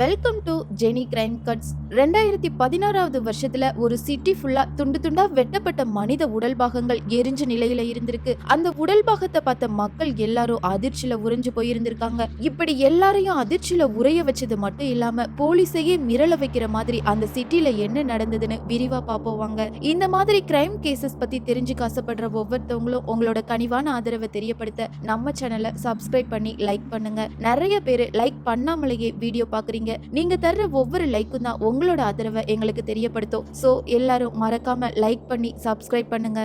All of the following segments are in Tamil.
Welcome to Jeni Crime Cuts ரெண்டாயிரத்தி பதினாறாவது வருஷத்துல ஒரு சிட்டி ஃபுல்லா துண்டு துண்டா வெட்டப்பட்ட மனித உடல் பாகங்கள் எரிஞ்ச நிலையில இருந்திருக்கு. அந்த உடல் பாகத்தை பார்த்த மக்கள் எல்லாரும் அதிர்ச்சியில உறைஞ்சு போயிருந்திருக்காங்க. இப்படி எல்லாரையும் அதிர்ச்சியில உறைய வச்சது மட்டும் இல்லாம போலீஸையே மிரள வைக்கிற மாதிரி அந்த சிட்டில என்ன நடந்ததுன்னு விரிவா பாப்போவாங்க இந்த மாதிரி கிரைம் கேசஸ் பத்தி தெரிஞ்சுக்க காசப்படுற ஒவ்வொருத்தவங்களும் உங்களோட கனிவான ஆதரவை தெரியப்படுத்த நம்ம சேனலை சப்ஸ்கிரைப் பண்ணி லைக் பண்ணுங்க. நிறைய பேர் லைக் பண்ணாமலேயே வீடியோ பாக்குறீங்க நீங்க தர்ற ஒவ்வொரு லைக்கும் தான் உங்களோட ஆதரவை எங்களுக்கு தெரியப்படுத்தும். சோ எல்லாரும் மறக்காம லைக் பண்ணி சப்ஸ்கிரைப் பண்ணுங்க.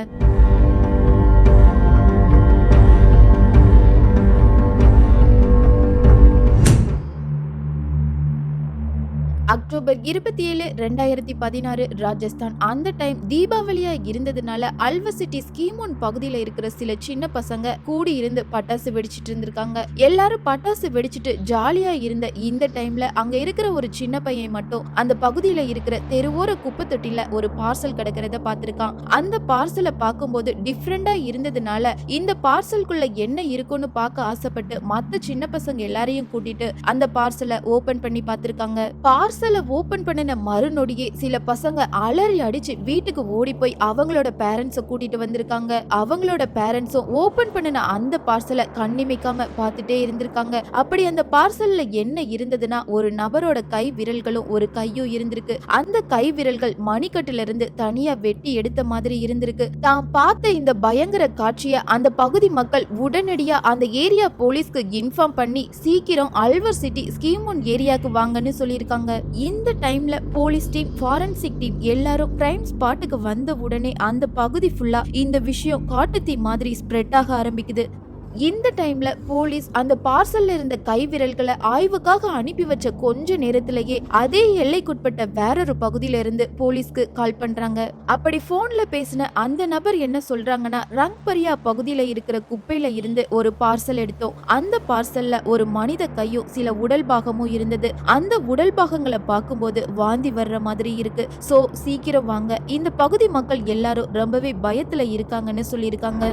அக்டோபர் இருபத்தி ஏழு ரெண்டாயிரத்தி பதினாறு ராஜஸ்தான். அந்த டைம் தீபாவளியா இருந்ததுனால அல்வசிட்டி ஸ்கீமோன் பகுதியில இருக்கிற சில சின்ன பசங்க கூடி இருந்து பட்டாசு வெடிச்சிட்டு இருந்திருக்காங்க. எல்லாரும் பட்டாசு வெடிச்சிட்டு ஜாலியா இருந்த இந்த டைம்ல அங்க இருக்கிற ஒரு சின்ன பையன் மட்டும் அந்த பகுதியில இருக்கிற தெருவோர குப்பை தொட்டில ஒரு பார்சல் கிடக்கிறத பார்த்திருக்கான். அந்த பார்சலை பார்க்கும்போது டிஃப்ரெண்டா இருந்ததுனால இந்த பார்சல்குள்ள என்ன இருக்குன்னு பார்க்க ஆசைப்பட்டு மத்த சின்ன பசங்க எல்லாரையும் கூட்டிட்டு அந்த பார்சலை ஓபன் பண்ணி பார்த்திருக்காங்க. பார்சல் ஓபன் பண்ணின மறுநொடியே சில பசங்க அலறி அடிச்சு வீட்டுக்கு ஓடி போய் அவங்களோட பேரண்ட்ஸை கூட்டிட்டு வந்திருக்காங்க. அவங்களோட பேரண்ட்ஸும் ஓபன் பண்ணின அந்த பார்சலை கண்ணிமைக்காம பார்த்துட்டே இருந்திருக்காங்க. அப்படி அந்த பார்சல்ல என்ன இருந்ததுன்னா ஒரு நபரோட கை விரல்களும் ஒரு கையும் இருந்திருக்கு. அந்த கை விரல்கள் மணிக்கட்டுல இருந்து தனியா வெட்டி எடுத்த மாதிரி இருந்திருக்கு. தான் பார்த்த இந்த பயங்கர காட்சிய அந்த பகுதி மக்கள் உடனடியா அந்த ஏரியா போலீஸ்க்கு இன்ஃபார்ம் பண்ணி சீக்கிரம் அல்வர் சிட்டி ஸ்கீமுன் ஏரியாக்கு வாங்கன்னு சொல்லியிருக்காங்க. இந்த டைம்ல போலீஸ் டீம் ஃபாரன்சிக் டீம் எல்லாரும் கிரைம் ஸ்பாட்டுக்கு வந்த உடனே அந்த பகுதி ஃபுல்லா இந்த விஷயம் காட்டுத்தீ மாதிரி ஸ்ப்ரெட் ஆக ஆரம்பிக்குது. இந்த டைம்ல போலீஸ் அந்த பார்சல்ல இருந்த கை விரல்களை ஆய்வுக்காக அனுப்பி வச்ச கொஞ்ச நேரத்திலேயே அதே எல்லைக்குட்பட்ட வேறொரு பகுதியில இருந்து போலீஸ்க்கு கால் பண்றாங்க. அப்படி போன்ல பேசின அந்த நபர் என்ன சொல்றாங்கன்னா ரங்பரியா பகுதியில இருக்கிற குப்பையில இருந்து ஒரு பார்சல் எடுத்தோம். அந்த பார்சல்ல ஒரு மனித கையும் சில உடல் பாகமும் இருந்தது. அந்த உடல் பாகங்களை பார்க்கும்போது வாந்தி வர்ற மாதிரி இருக்கு. சோ சீக்கிரம் வாங்க. இந்த பகுதி மக்கள் எல்லாரும் ரொம்பவே பயத்துல இருக்காங்கன்னு சொல்லியிருக்காங்க.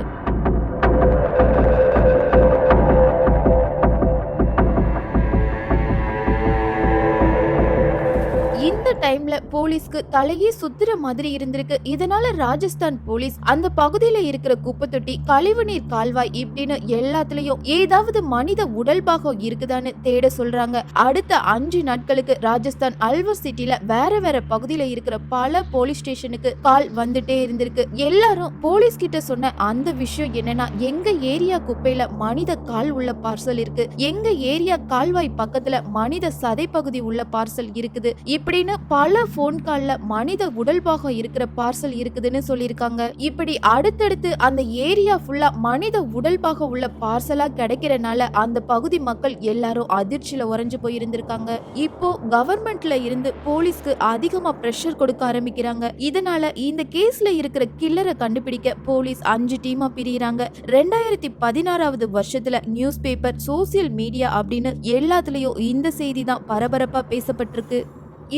டைம்ல போலீஸ்க்கு தலையே சுத்துற மாதிரி இருந்திருக்கு. இதனால ராஜஸ்தான் போலீஸ் அந்த பகுதியில இருக்கிற குப்பை தொட்டி கழிவுநீர் கால்வாய் இப்படின்னு எல்லாத்துலயும் ஏதாவது மனித உடல் பாகம் இருக்குதான்னு தேட சொல்றாங்க. அடுத்த அஞ்சு நாட்களுக்கு ராஜஸ்தான் அல்வர் சிட்டில வேற வேற பகுதியில இருக்கிற பல போலீஸ் ஸ்டேஷனுக்கு கால் வந்துட்டே இருந்திருக்கு. எல்லாரும் போலீஸ் கிட்ட சொன்ன அந்த விஷயம் என்னன்னா எங்க ஏரியா குப்பையில மனித கால் உள்ள பார்சல் இருக்கு. எங்க ஏரியா கால்வாய் பக்கத்துல மனித சதை பகுதி உள்ள பார்சல் இருக்குது. இப்படின்னு பல ஃபோன் கால்ல மனித உடல் பாகம் இருக்கிற பார்சல் இருக்குதுன்னு சொல்லியிருக்காங்க. இப்படி அடுத்தடுத்து அந்த ஏரியா ஃபுல்லா மனித உடல் பாகம் உள்ள பார்சலா கிடைக்கிறனால அந்த பகுதி மக்கள் எல்லாரும் அதிர்ச்சியில உறைஞ்சு போயிருந்திருக்காங்க. இப்போ கவர்மெண்ட்ல இருந்து போலீஸ்க்கு அதிகமா பிரஷர் கொடுக்க ஆரம்பிக்கிறாங்க. இதனால இந்த கேஸ்ல இருக்கிற கில்லரை கண்டுபிடிக்க போலீஸ் அஞ்சு டீமா பிரியிறாங்க. ரெண்டாயிரத்தி பதினாறாவது வருஷத்துல நியூஸ் பேப்பர் சோசியல் மீடியா அப்படின்னு எல்லாத்துலயும் இந்த செய்தி தான் பரபரப்பா பேசப்பட்டிருக்கு.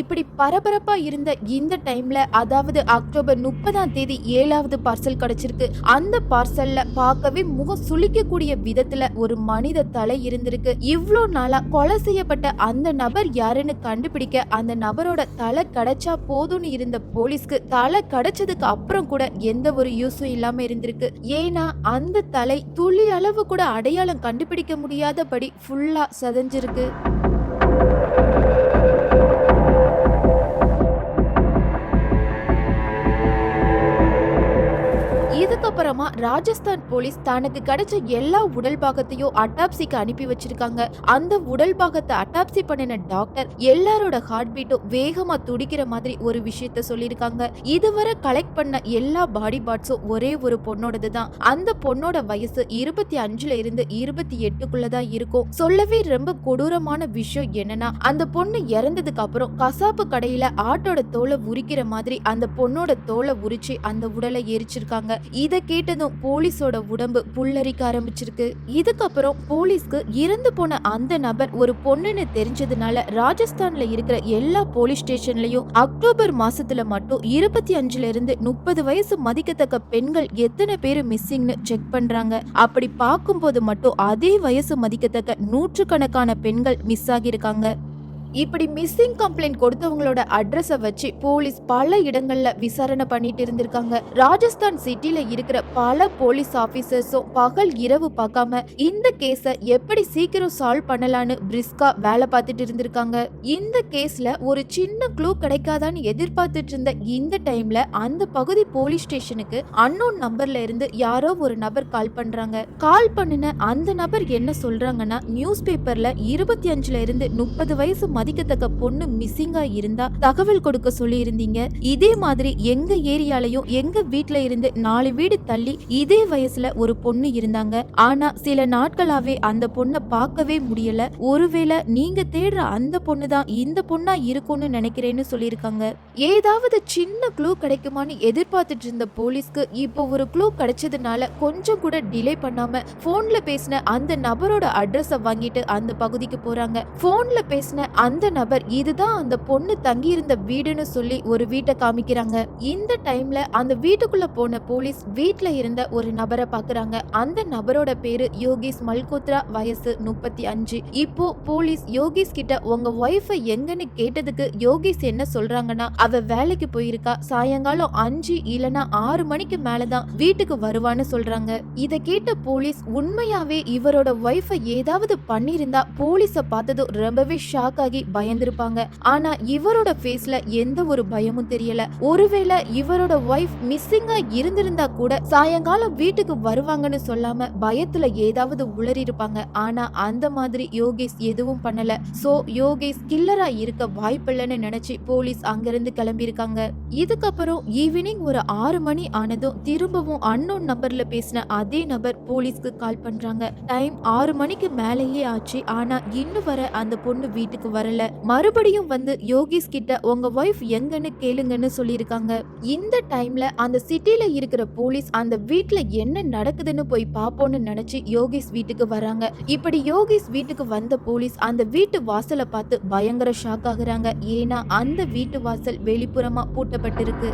இப்படி பரபரப்பா இருந்த இந்த டைம்ல அதாவது அக்டோபர் முப்பதாம் தேதி ஏழாவது பார்சல் கிடைச்சிருக்கு. அந்த பார்சல்ல பார்க்கவே முகம் சுளிக்கக்கூடிய விதத்துல ஒரு மனித தலை இருந்திருக்கு. இவ்வளோ நாளா கொலை செய்யப்பட்ட அந்த நபர் யாருன்னு கண்டுபிடிக்க அந்த நபரோட தலை கிடைச்சா போதும்னு இருந்த போலீஸ்க்கு தலை கிடைச்சதுக்கு அப்புறம் கூட எந்த ஒரு யூஸும் இல்லாம இருந்திருக்கு. ஏன்னா அந்த தலை துளி அளவு கூட அடையாளம் கண்டுபிடிக்க முடியாதபடி ஃபுல்லா சதஞ்சிருக்கு. அதுக்கப்புறமா ராஜஸ்தான் போலீஸ் தனக்கு கிடைச்ச எல்லா உடல் பாகத்தையும் அட்டாப்சிக்கு அனுப்பி வச்சிருக்காங்க. அந்த உடல் பாகத்தை அட்டாப்சி பண்ணின டாக்டர் எல்லாரோட ஹார்ட் பீட்டும் வேகமா துடிக்கிற மாதிரி ஒரு விஷயத்த சொல்லியிருக்காங்க. இதுவரை கலெக்ட் பண்ண எல்லா பாடி பார்ட்ஸும் ஒரே ஒரு பொண்ணோடது தான் அந்த பொண்ணோட வயசு இருபத்தி அஞ்சுல இருந்து இருபத்தி எட்டுக்குள்ள தான் இருக்கும். சொல்லவே ரொம்ப கொடூரமான விஷயம் என்னன்னா அந்த பொண்ணு இறந்ததுக்கு அப்புறம் கசாப்பு கடையில ஆட்டோட தோலை உரிக்கிற மாதிரி அந்த பொண்ணோட தோலை உரிச்சு அந்த உடலை எரிச்சிருக்காங்க. இத கேட்டதும் போலீஸோட உடம்பு புல்லரிக்க ஆரம்பிச்சிருக்கு. இதுக்கப்புறம் போலீஸ்க்கு இறந்து போன அந்த நபர் ஒரு பொண்ணுன்னு தெரிஞ்சதுனால ராஜஸ்தான்ல இருக்கிற எல்லா போலீஸ் ஸ்டேஷன்லயும் அக்டோபர் மாசத்துல மட்டும் இருபத்தி அஞ்சுல இருந்து முப்பது வயசு மதிக்கத்தக்க பெண்கள் எத்தனை பேர் மிஸ்ஸிங்னு செக் பண்றாங்க. அப்படி பார்க்கும்போது மட்டும் அதே வயசு மதிக்கத்தக்க நூற்றுக்கணக்கான பெண்கள் மிஸ் ஆகியிருக்காங்க. இப்படி மிஸ்ஸிங் கம்ப்ளைண்ட் கொடுத்தவங்களோட அட்ரஸ வச்சு போலீஸ் பல இடங்கள்ல விசாரணை பண்ணிட்டு இருந்திருக்காங்க. ராஜஸ்தான் சிட்டில இருக்கிற பல போலீஸ் ஆபீசர்ஸும் பகல் இரவு பார்க்காம இந்த கேஸ எப்படி சீக்கிரம் சால்வ் பண்ணலான்னு பிரிஸ்கா வேலை பார்த்துட்டு இருந்திருக்காங்க. இந்த கேஸ்ல ஒரு சின்ன க்ளூ கிடைக்காதான்னு எதிர்பார்த்துட்டு இருந்த இந்த டைம்ல அந்த பகுதி போலீஸ் ஸ்டேஷனுக்கு அன்னோன் நம்பர்ல இருந்து யாரோ ஒரு நபர் கால் பண்றாங்க. கால் பண்ணின அந்த நபர் என்ன சொல்றாங்கன்னா நியூஸ் பேப்பர்ல இருபத்தி அஞ்சுல இருந்து முப்பது வயசு மதிக்கத்தக்க பொண்ணு மிஸ்ஸிங்கா இருந்தா தகவல் கொடுக்க சொல்லி இருந்தீங்க இதே மாதிரி எங்க ஏரியாலையும் எங்க வீட்ல இருந்து நாலு வீடு தள்ளி இதே வயசுல ஒரு பொண்ணு இருந்தாங்க. ஆனா சில நாட்களாவே அந்த பொண்ணை பார்க்கவே முடியல. ஒருவேளை நீங்க தேடுற அந்த பொண்ணு தான் இந்த பொண்ணா இருக்கும்னு நினைக்கிறேன்னு சொல்லியிருக்காங்க. ஏதாவது சின்ன க்ளூ கிடைக்குமான்னு எதிர்பார்த்துட்டு இருந்த போலீஸ்க்கு இப்போ ஒரு க்ளூ கிடைச்சதுனால கொஞ்சம் கூட டிலே பண்ணாம போன்ல பேசின அந்த நபரோட அட்ரஸ வாங்கிட்டு அந்த பகுதிக்கு போறாங்க. போன்ல பேசின அந்த நபர் இதுதான் அந்த பொண்ணு தங்கியிருந்த வீடுன்னு சொல்லி ஒரு வீட்டை காமிக்கிறாங்க. இந்த டைம்ல அந்த வீட்டுக்குள்ள போன போலீஸ் வீட்டுல இருந்த ஒரு நபரை பாக்குறாங்க. அந்த நபரோட பேரு யோகேஷ் மல்கோத்ரா வயசு முப்பத்தி அஞ்சு. இப்போ போலீஸ் யோகேஷ் கிட்ட உங்க ஒய்ஃபை எங்கன்னு கேட்டதுக்கு யோகேஷ் என்ன சொல்றாங்கன்னா அவ வேலைக்கு போயிருக்கா. சாயங்காலம் அஞ்சு இல்லனா ஆறு மணிக்கு மேலதான் வீட்டுக்கு வருவான்னு சொல்றாங்க. இத கேட்ட போலீஸ் உண்மையாவே இவரோட ஒய்ஃபை ஏதாவது பண்ணிருந்தா போலீஸ பார்த்ததும் ரொம்பவே ஷாக் ஆகி பயந்திருப்பாங்க. ஆனா இவரோட ஃபேஸ்ல எந்த ஒரு பயமும் தெரியல. ஒருவேளை இவரோட ஒய்ஃப் மிஸ்ஸிங்கா இருந்திருந்தா கூட சாயங்காலம் வீட்டுக்கு வருவாங்கன்னு சொல்லாம பயத்துல ஏதாவது உளறி இருப்பாங்க. ஆனா அந்த மாதிரி யோகேஷ் எதுவும் பண்ணல. சோ யோகேஷ் கில்லரா இருக்க வாய்ப்பில்லைன்னு நினைச்சு போலீஸ் அங்கிருந்து கிளம்பியிருக்காங்க. இதுக்கப்புறம் ஈவினிங் ஒரு ஆறு மணி ஆனதும் திரும்பவும் அன்னோன் நம்பர்ல பேசின அதே நபர் போலீஸ்க்கு கால் பண்றாங்க. டைம் ஆறு மணிக்கு மேலேயே ஆச்சு. ஆனா இன்னும் வர அந்த பொண்ணு வீட்டுக்கு வர வரல. மறுபடியும் வந்து யோகிஸ் கிட்ட உங்க ஒய்ஃப் எங்கன்னு கேளுங்கன்னு சொல்லியிருக்காங்க. இந்த டைம்ல அந்த சிட்டில இருக்கிற போலீஸ் அந்த வீட்டுல என்ன நடக்குதுன்னு போய் பாப்போம்னு நினைச்சு யோகிஸ் வீட்டுக்கு வராங்க. இப்படி யோகிஸ் வீட்டுக்கு வந்த போலீஸ் அந்த வீட்டு வாசலை பார்த்து பயங்கர ஷாக் ஆகுறாங்க. ஏன்னா அந்த வீட்டு வாசல் வெளிப்புறமா பூட்டப்பட்டிருக்கு.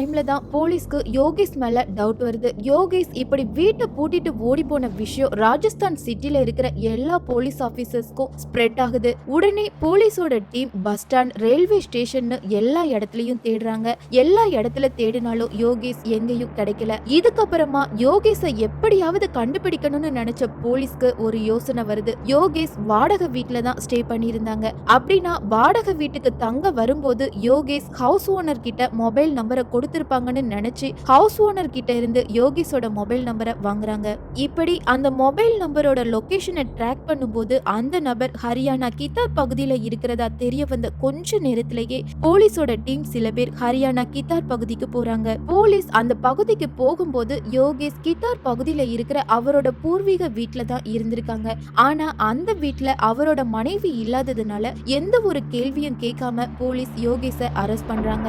டைம்ல தான் போலீஸ்க்கு யோகேஷ் மேல டவுட் வருது. யோகேஷ் இப்படி வீட்டை பூட்டிட்டு ஓடி போன விஷயம் ராஜஸ்தான் சிட்டில இருக்கிற எல்லா போலீஸ் ஆபீசர்ஸ்க்கும் ஸ்ப்ரெட் ஆகுது. உடனே போலீஸோட team bus stand railway station எல்லா இடத்துலயும் தேடுறாங்க. எல்லா இடத்துல தேடினாலும் யோகேஷ் எங்கேயும் கிடைக்கல. இதுக்கப்புறமா யோகேஷை எப்படியாவது கண்டுபிடிக்கணும்னு நினைச்ச போலீஸ்க்கு ஒரு யோசனை வருது. யோகேஷ் வாடகை வீட்டுல தான் ஸ்டே பண்ணியிருந்தாங்க. அப்படின்னா வாடகை வீட்டுக்கு தங்க வரும்போது யோகேஷ் ஹவுஸ் ஓனர் கிட்ட மொபைல் நம்பரை கொடுத்திருப்பாங்கன்னு நினைச்சு ஹவுஸ் ஓனர் கிட்ட இருந்து யோகேஷோட மொபைல் நம்பரை வாங்குறாங்க. இப்படி அந்த மொபைல் நம்பரோட லொகேஷனை ட்ராக் பண்ணும்போது அந்த நபர் ஹரியானா கித்தார் பகுதியில இருக்கிறதா தெரிய வந்த கொஞ்ச நேரத்திலேயே போலீஸோட டீம் சில பேர் ஹரியானா கித்தார் பகுதிக்கு போறாங்க. போலீஸ் அந்த பகுதிக்கு போகும்போது யோகேஷ் கித்தார் பகுதியில இருக்கிற அவரோட பூர்வீக வீட்ல தான் இருந்திருக்காங்க. ஆனா அந்த வீட்ல அவரோட மனைவி இல்லாததுனால எந்த ஒரு கேள்வியும் கேட்காம போலீஸ் யோகேஷை அரெஸ்ட் பண்றாங்க.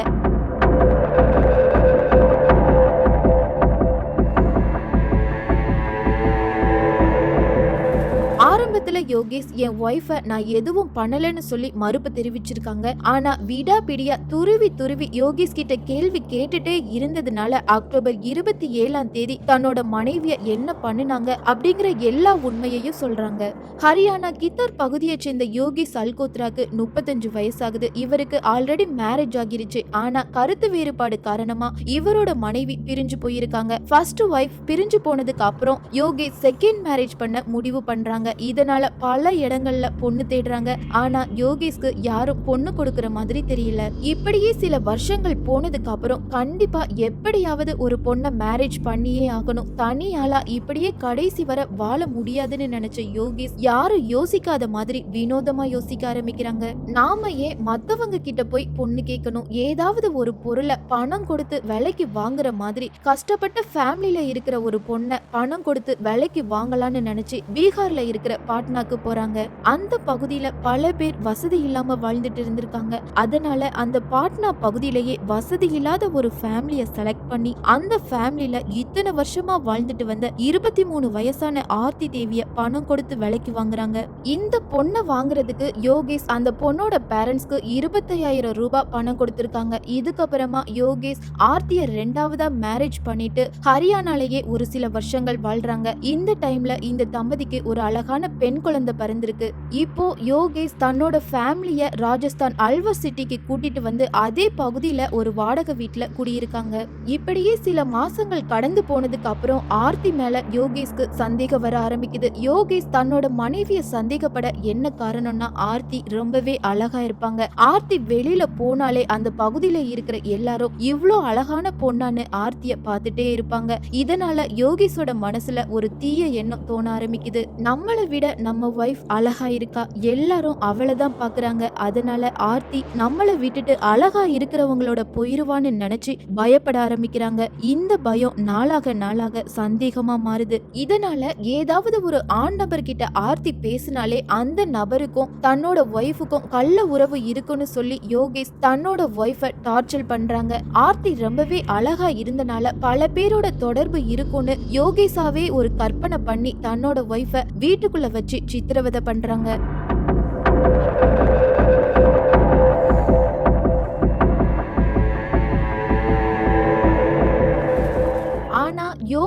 ஆரம்பத்துல யோகேஷ் என் ஒய்ஃபை நான் எதுவும் பண்ணலன்னு சொல்லி மறுப்பு தெரிவிச்சிருக்காங்க. ஆனா விடா பிடியா துருவி துருவி யோகேஷ் கிட்ட கேள்வி கேட்டுட்டே இருந்ததுனால அக்டோபர் இருபத்தி ஏழாம் தேதி தன்னோட மனைவிய என்ன பண்ணுனாங்க அப்படிங்கிற எல்லா உண்மையையும் சொல்றாங்க. ஹரியானா கித்தார் பகுதியை சேர்ந்த யோகேஷ் அல்கோத்ராக்கு முப்பத்தஞ்சு வயசாகுது. இவருக்கு ஆல்ரெடி மேரேஜ் ஆகிருச்சு. ஆனா கருத்து வேறுபாடு காரணமா இவரோட மனைவி பிரிஞ்சு போயிருக்காங்க. ஃபர்ஸ்ட் ஒய்ஃப் பிரிஞ்சு போனதுக்கு அப்புறம் யோகேஷ் செகண்ட் மேரேஜ் பண்ண முடிவு பண்றாங்க. இதனால பல இடங்கள்ல பொண்ணு தேடுறாங்க. ஆனா யோகேஷ்க்கு யாரும் பொண்ணு கொடுக்கற மாதிரி தெரியல. இப்படியே சில வருஷங்கள் போனதுக்கு அப்புறம் கண்டிப்பா எப்படியாவது ஒரு பொண்ணை மேரேஜ் பண்ணியே ஆகணும். தனியாளா இப்படியே கடைசி வர வாழ முடியாதுன்னு நினைச்ச யோகேஷ் யாரும் யோசிக்காத மாதிரி வினோதமா யோசிக்க ஆரம்பிக்கிறாங்க. நாம ஏன் மத்தவங்க கிட்ட போய் பொண்ணு கேட்கணும்? ஏதாவது ஒரு பொருளை பணம் கொடுத்து விலைக்கு வாங்குற மாதிரி கஷ்டப்பட்ட ஃபேமிலியில இருக்கிற ஒரு பொண்ணை பணம் கொடுத்து விலைக்கு வாங்கலாம்னு நினைச்சு பீகார்ல இருக்கிற பாட்னாக்கு போறாங்க. அந்த பகுதியில பல பேர் வசதி இல்லாம வாழ்ந்துட்டு இருந்திருக்காங்க. அதனால அந்த பாட்னா பகுதியிலேயே வசதி இல்லாத ஒரு ஃபேமிலிய செலக்ட் பண்ணி அந்த ஃபேமிலியில இத்தனை வருஷமா வாழ்ந்துட்டு வந்த இருபத்தி மூணு வயசான ஆர்த்தி தேவிய பணம் கொடுத்து விலைக்கு வாங்குறாங்க. இந்த பொண்ணை வாங்குறதுக்கு யோகேஷ் அந்த பொண்ணோட பேரண்ட்ஸ்க்கு இருபத்தையாயிரம் ரூபாய் பணம் கொடுத்திருக்காங்க. இதுக்கப்புறமா யோகேஷ் ஆர்த்திய ரெண்டாவதா மேரேஜ் பண்ணிட்டு ஹரியானாலேயே ஒரு சில வருஷங்கள் வாழ்றாங்க. இந்த டைம்ல இந்த தம்பதிக்கு ஒரு அழகான பெண் குழந்தை பிறந்திருக்கு. இப்போ யோகேஷ் தன்னோட ஃபேமிலியை ராஜஸ்தான் அல்வர் சிட்டிக்கு கூட்டிட்டு வந்து அதே பகுதியில ஒரு வாடகை வீட்டில் குடியிருக்காங்க. இப்படியே சில மாசங்கள் கடந்து போனதுக்கு அப்புறம் ஆர்த்தி மேல யோகேஷ்க்கு சந்தேகம் வர ஆரம்பிக்குது. யோகேஷ் தன்னோட மனைவியை சந்தேகப்பட என்ன காரணம்னா ஆர்த்தி ரொம்பவே அழகா இருப்பாங்க. ஆர்த்தி வெளியில போனாலே அந்த பகுதியில இருக்கிற எல்லாரும் இவ்வளோ அழகான பொண்ணான்னு ஆர்த்திய பார்த்துட்டே இருப்பாங்க. இதனால யோகேஷோட மனசுல ஒரு தீய எண்ணம் தோண ஆரம்பிக்குது. நம்மளை விட நம்ம ஒய்ஃப் அழகா இருக்கா? எல்லாரும் அவளை தான் பாக்குறாங்க. அதனால ஆர்த்தி நம்மளை விட்டுட்டு அழகா இருக்கிறவங்களோட போயிருவான்னு நினைச்சு பயப்பட ஆரம்பிக்கிறாங்க. இந்த பயம் நாளாக நாளாக சந்தேகமா மாறுது. இதனால ஏதாவது ஒரு ஆண் நபர் கிட்ட ஆர்த்தி பேசினாலே அந்த நபருக்கும் தன்னோட ஒய்ஃபுக்கும் கள்ள உறவு இருக்குன்னு சொல்லி யோகேஷ் தன்னோட ஒய்ஃபை டார்ச்சர் பண்றாங்க. ஆர்த்தி ரொம்பவே அழகா இருந்தனால பல பேரோட தொடர்பு இருக்கும்னு யோகேஷாவே ஒரு கற்பனை பண்ணி தன்னோட ஒய்ஃபை வீட்டுக்குள்ள வச்சு சித்திரவதை பண்றாங்க.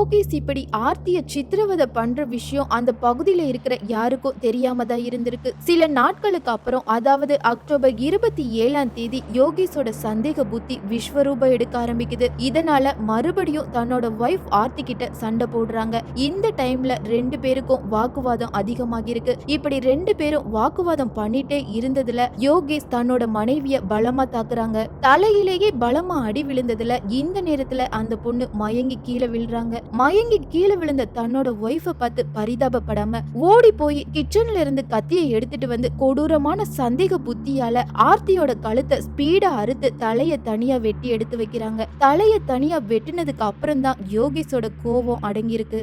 யோகேஷ் இப்படி ஆர்த்திய சித்திரவதை பண்ற விஷயம் அந்த பகுதியில இருக்கிற யாருக்கும் தெரியாம தான் இருந்திருக்கு. சில நாட்களுக்கு அப்புறம் அதாவது அக்டோபர் இருபத்தி ஏழாம் தேதி யோகேஷோட சந்தேக புத்தி விஸ்வரூபம் எடுக்க ஆரம்பிக்குது. இதனால மறுபடியும் தன்னோட ஒய்ஃப் ஆர்த்தி கிட்ட சண்டை போடுறாங்க. இந்த டைம்ல ரெண்டு பேருக்கும் வாக்குவாதம் அதிகமாகி இருக்கு. இப்படி ரெண்டு பேரும் வாக்குவாதம் பண்ணிட்டே இருந்ததுல யோகேஷ் தன்னோட மனைவிய பலமா தாக்குறாங்க. தலையிலேயே பலமா அடி விழுந்ததுல இந்த நேரத்துல அந்த பொண்ணு மயங்கி கீழே விழுறாங்க. மயங்கி கீழே விழுந்த தன்னோட ஒய்ஃபை பார்த்து பரிதாபப்படாம ஓடி போய் கிச்சன்ல இருந்து கத்தியை எடுத்துட்டு வந்து கொடூரமான சந்தேக புத்தியால ஆர்த்தியோட கழுத்தை ஸ்பீடா அறுத்து தலைய தனியா வெட்டி எடுத்து வைக்கிறாங்க. தலைய தனியா வெட்டினதுக்கு அப்புறம் தான் யோகேஷோட கோபம் அடங்கியிருக்கு.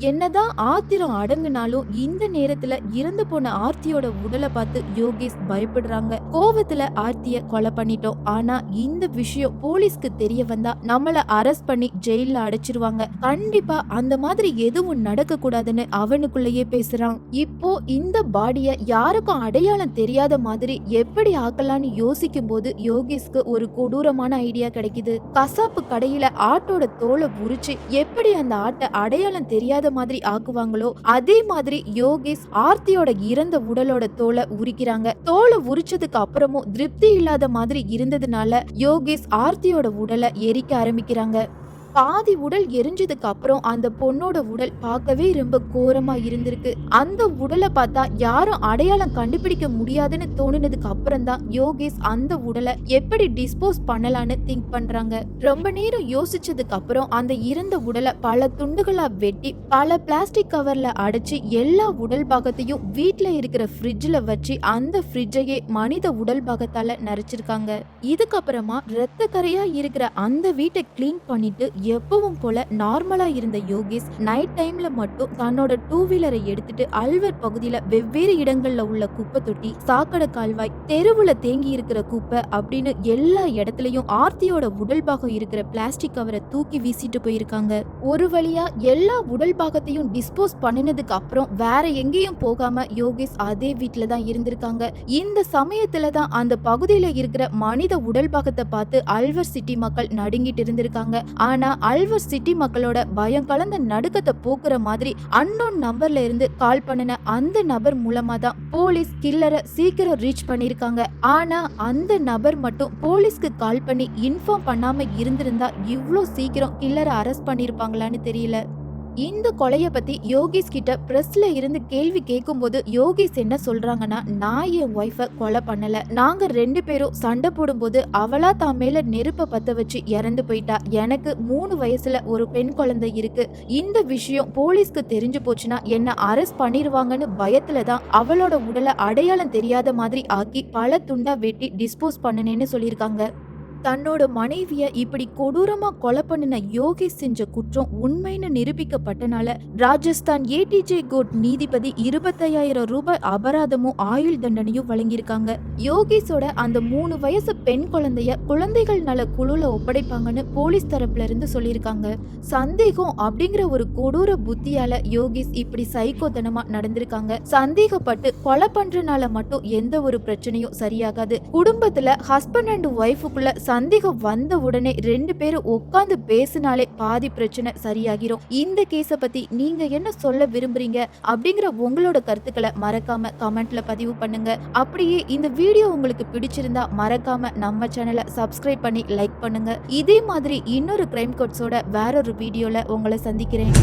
என்னதான் ஆத்திரம் அடங்குனாலும் இந்த நேரத்துல இறந்து போன ஆர்த்தியோட உடலை பார்த்து யோகேஷ் பயப்படுறாங்க. கோவத்துல ஆர்த்திய கொலை பண்ணிட்டோம். ஆனா இந்த விஷயம் போலீஸ்க்கு தெரிய வந்தா நம்மள அரெஸ்ட் பண்ணி ஜெயில அடைச்சிருவாங்க. கண்டிப்பா அந்த மாதிரி எதுவும் நடக்க கூடாதுன்னு அவனுக்குள்ளேயே பேசுறான். இப்போ இந்த பாடிய யாருக்கும் அடையாளம் தெரியாத மாதிரி எப்படி ஆக்கலாம்னு யோசிக்கும் போது யோகேஷ்க்கு ஒரு கொடூரமான ஐடியா கிடைக்குது. கசாப்பு கடையில ஆட்டோட தோலை புரிச்சு எப்படி அந்த ஆட்டை அடையாளம் தெரியாத மாதிரி ஆக்குவாங்களோ அதே மாதிரி யோகேஷ் ஆர்த்தியோட இறந்த உடலோட தோலை உரிக்கிறாங்க. தோலை உரிச்சதுக்கு அப்புறமும் திருப்தி இல்லாத மாதிரி இருந்ததுனால யோகேஷ் ஆர்த்தியோட உடலை எரிக்க ஆரம்பிக்கிறாங்க. பாதி உடல் எரிஞ்சதுக்கு அப்புறம் அந்த பொண்ணோட உடல் பார்க்கவே ரொம்ப கோரமா இருந்திருக்கு. அந்த உடலை பார்த்தா யாரும் அடையாளம் கண்டுபிடிக்க முடியாதுன்னு தோணுனதுக்கு அப்புறம் தான் யோகேஷ் அந்த உடலை எப்படி டிஸ்போஸ் பண்ணலான்னு திங்க் பண்றாங்க. ரொம்ப நேரம் யோசிச்சதுக்கு அப்புறம் அந்த இறந்த உடலை பல துண்டுகளா வெட்டி பல பிளாஸ்டிக் கவர்ல அடைச்சு எல்லா உடல் பாகத்தையும் வீட்டுல இருக்கிற ஃப்ரிட்ஜ்ல வச்சு அந்த ஃப்ரிட்ஜையே மனித உடல் பாகத்தால நரைச்சிருக்காங்க. இதுக்கப்புறமா ரத்த கரையா இருக்கிற அந்த வீட்டை க்ளீன் பண்ணிட்டு எப்பவும் போல நார்மலா இருந்த யோகேஷ் நைட் டைம்ல மட்டும் தன்னோட டூ வீலரை எடுத்துட்டு அல்வர் பகுதியில வெவ்வேறு இடங்கள்ல உள்ள குப்பை தொட்டி சாக்கடை கால்வாய் தெருவுல தேங்கி இருக்கிற குப்பை அப்படின்னு எல்லா இடத்துலயும் ஆர்த்தியோட உடல் பாகம் இருக்கிற பிளாஸ்டிக் கவரை தூக்கி வீசிட்டு போயிருக்காங்க. ஒரு வழியா எல்லா உடல் பாகத்தையும் டிஸ்போஸ் பண்ணினதுக்கு அப்புறம் வேற எங்கேயும் போகாம யோகேஷ் அதே வீட்டுல தான் இருந்திருக்காங்க. இந்த சமயத்துல தான் அந்த பகுதியில இருக்கிற மனித உடல் பாகத்தை பார்த்து அல்வர் சிட்டி மக்கள் நடுங்கிட்டு இருந்திருக்காங்க. ஆனா அல்வர் சிட்டி மக்களோட பயம் கலந்த நடுக்கத்தை போக்குற மாதிரி அன்னோன் நம்பர்ல இருந்து கால் பண்ணின அந்த நபர் மூலமா தான் போலீஸ் கில்லரை சீக்கிரம் ரீச் பண்ணிருக்காங்க ஆனா அந்த நபர் மட்டும் போலீஸ்க்கு கால் பண்ணி இன்ஃபார்ம் பண்ணாம இருந்திருந்தா இவ்வளோ சீக்கிரம் கில்லரை அரெஸ்ட் பண்ணிருப்பாங்களான்னு தெரியல. இந்த கொலைய பத்தி யோகேஷ் கிட்ட பிரஸ்ல இருந்து கேள்வி கேட்கும்போது யோகிஷ் என்ன சொல்றாங்கன்னா நான் என் ஒய்ஃபை கொலை பண்ணல. நாங்க ரெண்டு பேரும் சண்டை போடும்போது அவளா தான் மேல நெருப்ப பத்த வச்சு இறந்து போயிட்டா. எனக்கு மூணு வயசுல ஒரு பெண் குழந்தை இருக்கு. இந்த விஷயம் போலீஸ்க்கு தெரிஞ்சு போச்சுன்னா என்ன அரெஸ்ட் பண்ணிருவாங்கன்னு பயத்துல தான் அவளோட உடலை அடையாளம் தெரியாத மாதிரி ஆக்கி பல துண்டா வெட்டி டிஸ்போஸ் பண்ணனேன்னு சொல்லியிருக்காங்க. தன்னோட மனைவிய இப்படி கொடூரமா கொலை பண்ணின யோகேஷ் செஞ்ச குற்றம் உண்மைன்னு நிரூபிக்கப்பட்டனால ராஜஸ்தான் ஏடிஜே கோட் நீதிபதி இருபத்தையாயிரம் ரூபாய் அபராதமும் ஆயுள் தண்டனையும் வழங்கியிருக்காங்க. யோகேஷோட அந்த மூணு வயசு பெண் குழந்தைய குழந்தைகள் நல குழுல ஒப்படைப்பாங்கன்னு போலீஸ் தரப்புல இருந்து சொல்லியிருக்காங்க. சந்தேகம் அப்படிங்கிற ஒரு கொடூர புத்தியால யோகேஷ் இப்படி சைக்கோத்தனமா நடந்திருக்காங்க. சந்தேகப்பட்டு கொலை பண்றனால மட்டும் எந்த ஒரு பிரச்சனையும் சரியாகாது. குடும்பத்துல ஹஸ்பண்ட் அண்ட் ஒய்ஃபுக்குள்ள சந்தேகம் வந்த உடனே ரெண்டு பேரும் உட்காந்து பேசினாலே பாதி பிரச்சனை சரியாகிரும். இந்த கேஸ பத்தி நீங்க என்ன சொல்ல விரும்புறீங்க அப்படிங்கிற உங்களோட கருத்துக்களை மறக்காம கமெண்ட்ல பதிவு பண்ணுங்க. அப்படியே இந்த வீடியோ உங்களுக்கு பிடிச்சிருந்தா மறக்காம நம்ம சேனலை சப்ஸ்கிரைப் பண்ணி லைக் பண்ணுங்க. இதே மாதிரி இன்னொரு கிரைம் கோட்ஸோட வேறொரு வீடியோல உங்களை சந்திக்கிறேன்.